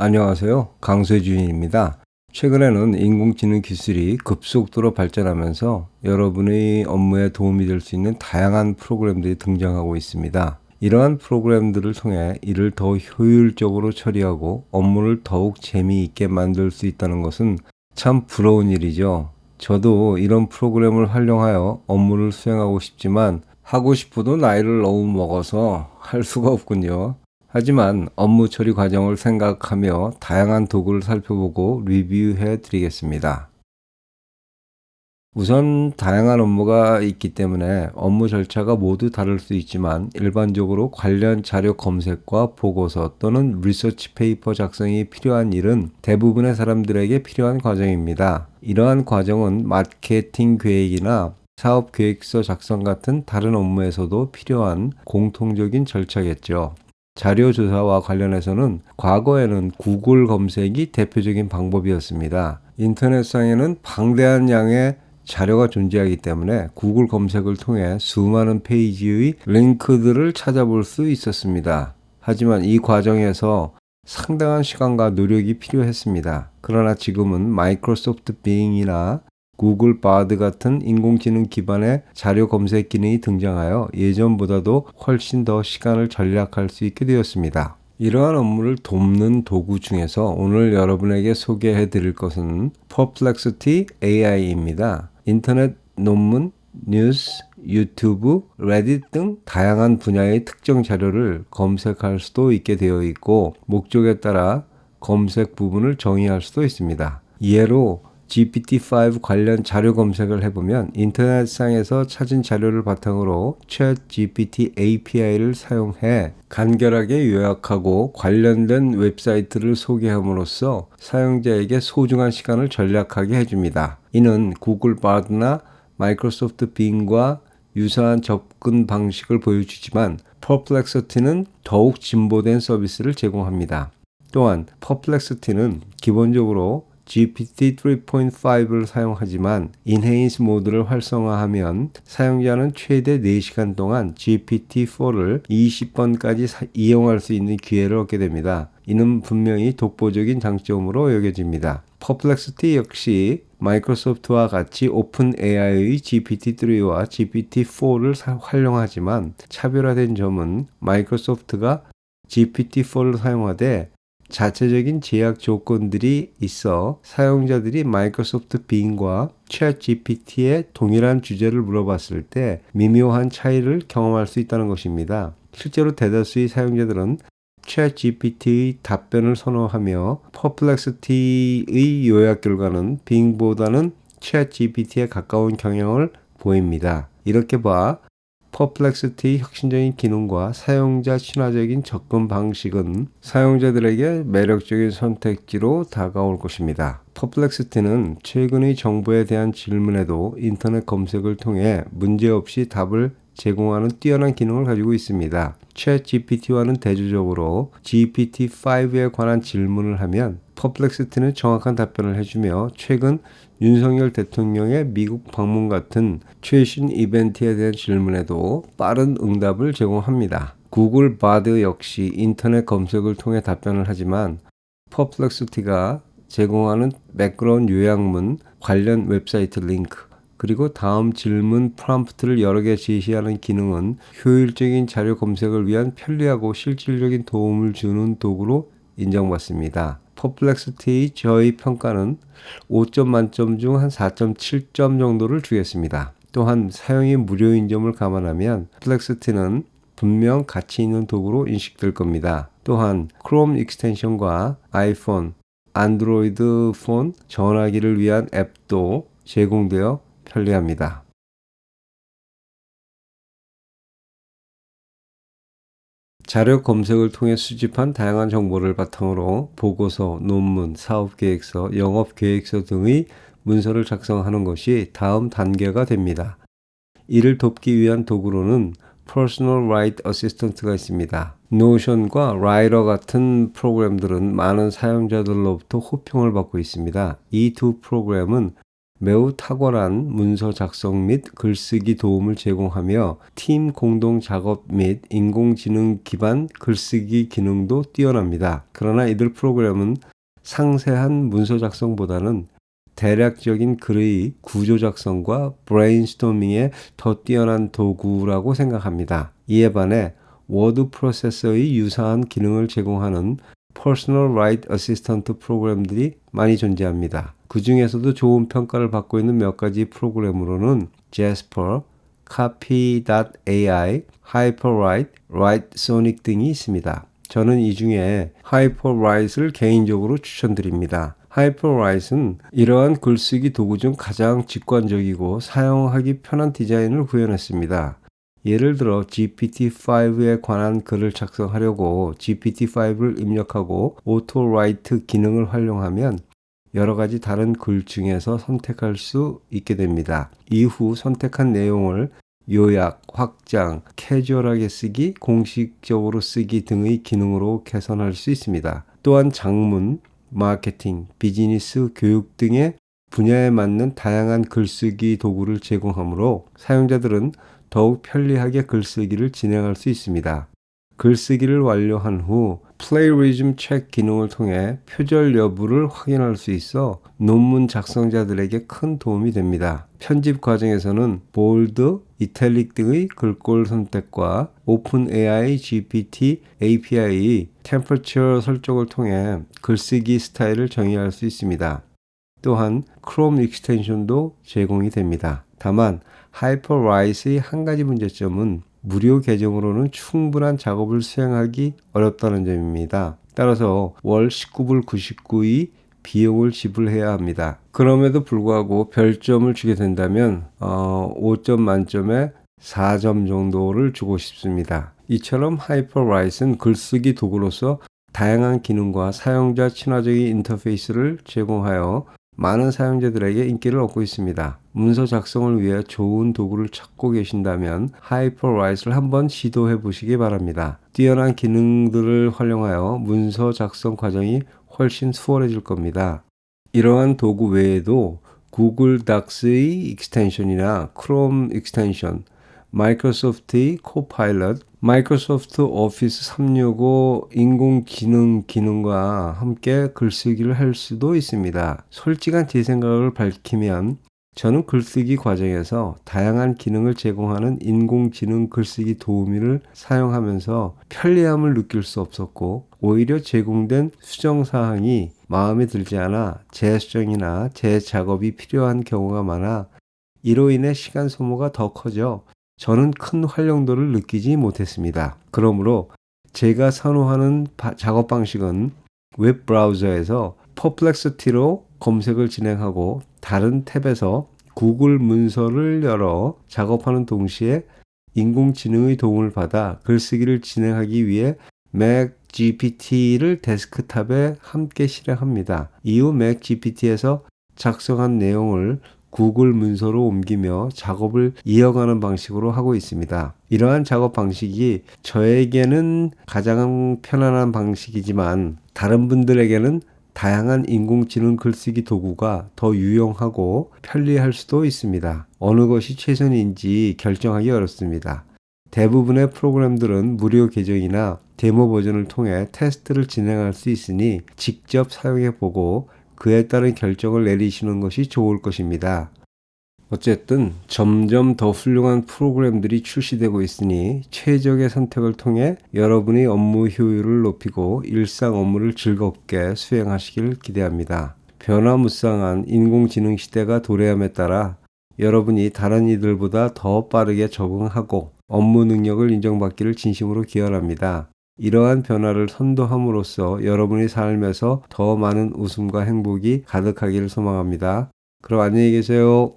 안녕하세요. 강세준입니다. 최근에는 인공지능 기술이 급속도로 발전하면서 여러분의 업무에 도움이 될 수 있는 다양한 프로그램들이 등장하고 있습니다. 이러한 프로그램들을 통해 일을 더 효율적으로 처리하고 업무를 더욱 재미있게 만들 수 있다는 것은 참 부러운 일이죠. 저도 이런 프로그램을 활용하여 업무를 수행하고 싶지만 하고 싶어도 나이를 너무 먹어서 할 수가 없군요. 하지만 업무 처리 과정을 생각하며 다양한 도구를 살펴보고 리뷰해 드리겠습니다. 우선 다양한 업무가 있기 때문에 업무 절차가 모두 다를 수 있지만 일반적으로 관련 자료 검색과 보고서 또는 리서치 페이퍼 작성이 필요한 일은 대부분의 사람들에게 필요한 과정입니다. 이러한 과정은 마케팅 계획이나 사업 계획서 작성 같은 다른 업무에서도 필요한 공통적인 절차겠죠. 자료 조사와 관련해서는 과거에는 구글 검색이 대표적인 방법이었습니다. 인터넷상에는 방대한 양의 자료가 존재하기 때문에 구글 검색을 통해 수많은 페이지의 링크들을 찾아볼 수 있었습니다. 하지만 이 과정에서 상당한 시간과 노력이 필요했습니다. 그러나 지금은 마이크로소프트 빙이나 구글 바드 같은 인공지능 기반의 자료 검색 기능이 등장하여 예전보다도 훨씬 더 시간을 절약할 수 있게 되었습니다. 이러한 업무를 돕는 도구 중에서 오늘 여러분에게 소개해 드릴 것은 Perplexity AI입니다. 인터넷 논문, 뉴스, 유튜브, 레딧 등 다양한 분야의 특정 자료를 검색할 수도 있게 되어 있고 목적에 따라 검색 부분을 정의할 수도 있습니다. 예로 GPT-5 관련 자료 검색을 해보면 인터넷상에서 찾은 자료를 바탕으로 Chat GPT API를 사용해 간결하게 요약하고 관련된 웹사이트를 소개함으로써 사용자에게 소중한 시간을 절약하게 해줍니다. 이는 구글 바드나 마이크로소프트 빙과 유사한 접근 방식을 보여주지만 퍼플렉서티는 더욱 진보된 서비스를 제공합니다. 또한 퍼플렉스티는 기본적으로 GPT 3.5를 사용하지만 인헤인스 모드를 활성화하면 사용자는 최대 4시간 동안 GPT-4를 20번까지 이용할 수 있는 기회를 얻게 됩니다. 이는 분명히 독보적인 장점으로 여겨집니다. 퍼플렉스티 역시 마이크로소프트와 같이 오픈 AI의 GPT-3와 GPT-4를 활용하지만 차별화된 점은 마이크로소프트가 GPT-4를 사용하되 자체적인 제약 조건들이 있어 사용자들이 마이크로소프트 빙과 챗 GPT에 동일한 주제를 물어봤을 때 미묘한 차이를 경험할 수 있다는 것입니다. 실제로 대다수의 사용자들은 챗 GPT의 답변을 선호하며 퍼플렉스티의 요약 결과는 빙보다는 챗 GPT에 가까운 경향을 보입니다. 이렇게 봐 퍼플렉스티의 혁신적인 기능과 사용자 친화적인 접근 방식은 사용자들에게 매력적인 선택지로 다가올 것입니다. 퍼플렉스티는 최근의 정보에 대한 질문에도 인터넷 검색을 통해 문제없이 답을 제공하는 뛰어난 기능을 가지고 있습니다. 챗 GPT와는 대조적으로 GPT-5에 관한 질문을 하면 퍼플렉스티는 정확한 답변을 해주며 최근 윤석열 대통령의 미국 방문 같은 최신 이벤트에 대한 질문에도 빠른 응답을 제공합니다. 구글 바드 역시 인터넷 검색을 통해 답변을 하지만 퍼플렉스티가 제공하는 매끄러운 요약문, 관련 웹사이트 링크, 그리고 다음 질문 프롬프트를 여러 개 제시하는 기능은 효율적인 자료 검색을 위한 편리하고 실질적인 도움을 주는 도구로 인정받습니다. 퍼플렉스티의 저희 평가는 5점 만점 중 한 4.7점 정도를 주겠습니다. 또한 사용이 무료인 점을 감안하면 플렉스티는 분명 가치 있는 도구로 인식될 겁니다. 또한 크롬 익스텐션과 아이폰, 안드로이드 폰, 전화기를 위한 앱도 제공되어 편리합니다. 자료 검색을 통해 수집한 다양한 정보를 바탕으로 보고서, 논문, 사업 계획서, 영업 계획서 등의 문서를 작성하는 것이 다음 단계가 됩니다. 이를 돕기 위한 도구로는 Personal Write Assistant가 있습니다. 노션과 라이러 같은 프로그램들은 많은 사용자들로부터 호평을 받고 있습니다. 이 두 프로그램은 매우 탁월한 문서 작성 및 글쓰기 도움을 제공하며 팀 공동 작업 및 인공지능 기반 글쓰기 기능도 뛰어납니다. 그러나 이들 프로그램은 상세한 문서 작성보다는 대략적인 글의 구조 작성과 브레인스토밍에 더 뛰어난 도구라고 생각합니다. 이에 반해 워드 프로세서의 유사한 기능을 제공하는 Personal Write Assistant 프로그램들이 많이 존재합니다. 그 중에서도 좋은 평가를 받고 있는 몇 가지 프로그램으로는 Jasper, Copy.ai, Hyperwrite, WriteSonic 등이 있습니다. 저는 이 중에 Hyperwrite를 개인적으로 추천드립니다. Hyperwrite은 이러한 글쓰기 도구 중 가장 직관적이고 사용하기 편한 디자인을 구현했습니다. 예를 들어 GPT-5에 관한 글을 작성하려고 GPT-5를 입력하고 오토라이트 기능을 활용하면 여러 가지 다른 글 중에서 선택할 수 있게 됩니다. 이후 선택한 내용을 요약, 확장, 캐주얼하게 쓰기, 공식적으로 쓰기 등의 기능으로 개선할 수 있습니다. 또한 장문, 마케팅, 비즈니스, 교육 등의 분야에 맞는 다양한 글쓰기 도구를 제공하므로 사용자들은 더욱 편리하게 글쓰기를 진행할 수 있습니다. 글쓰기를 완료한 후 플레이리즘 체크 기능을 통해 표절 여부를 확인할 수 있어 논문 작성자들에게 큰 도움이 됩니다. 편집 과정에서는 볼드, 이탈릭 등의 글꼴 선택과 오픈AI GPT API의 템퍼처 설정을 통해 글쓰기 스타일을 정의할 수 있습니다. 또한 크롬 익스텐션도 제공이 됩니다. 다만 하이퍼라이스의 한 가지 문제점은 무료 계정으로는 충분한 작업을 수행하기 어렵다는 점입니다. 따라서 월 19불 99의 비용을 지불해야 합니다. 그럼에도 불구하고 별점을 주게 된다면 어, 5점 만점에 4점 정도를 주고 싶습니다. 이처럼 하이퍼라이스는 글쓰기 도구로서 다양한 기능과 사용자 친화적인 인터페이스를 제공하여 많은 사용자들에게 인기를 얻고 있습니다. 문서 작성을 위해 좋은 도구를 찾고 계신다면 하이퍼라이스를 한번 시도해 보시기 바랍니다. 뛰어난 기능들을 활용하여 문서 작성 과정이 훨씬 수월해질 겁니다. 이러한 도구 외에도 구글 닥스의 익스텐션이나 크롬 익스텐션, 마이크로소프트의 코파일럿, 마이크로소프트 오피스 365 인공지능 기능과 함께 글쓰기를 할 수도 있습니다. 솔직한 제 생각을 밝히면 저는 글쓰기 과정에서 다양한 기능을 제공하는 인공지능 글쓰기 도우미를 사용하면서 편리함을 느낄 수 없었고 오히려 제공된 수정사항이 마음에 들지 않아 재수정이나 재작업이 필요한 경우가 많아 이로 인해 시간 소모가 더 커져 저는 큰 활용도를 느끼지 못했습니다. 그러므로 제가 선호하는 바, 작업 방식은 웹 브라우저에서 퍼플렉스티로 검색을 진행하고 다른 탭에서 구글 문서를 열어 작업하는 동시에 인공지능의 도움을 받아 글쓰기를 진행하기 위해 맥 GPT를 데스크탑에 함께 실행합니다. 이후 맥 GPT에서 작성한 내용을 구글 문서로 옮기며 작업을 이어가는 방식으로 하고 있습니다. 이러한 작업 방식이 저에게는 가장 편안한 방식이지만 다른 분들에게는 다양한 인공지능 글쓰기 도구가 더 유용하고 편리할 수도 있습니다. 어느 것이 최선인지 결정하기 어렵습니다. 대부분의 프로그램들은 무료 계정이나 데모 버전을 통해 테스트를 진행할 수 있으니 직접 사용해 보고 그에 따른 결정을 내리시는 것이 좋을 것입니다. 어쨌든 점점 더 훌륭한 프로그램들이 출시되고 있으니 최적의 선택을 통해 여러분의 업무 효율을 높이고 일상 업무를 즐겁게 수행하시길 기대합니다. 변화무쌍한 인공지능 시대가 도래함에 따라 여러분이 다른 이들보다 더 빠르게 적응하고 업무 능력을 인정받기를 진심으로 기원합니다. 이러한 변화를 선도함으로써 여러분의 삶에서 더 많은 웃음과 행복이 가득하기를 소망합니다. 그럼 안녕히 계세요.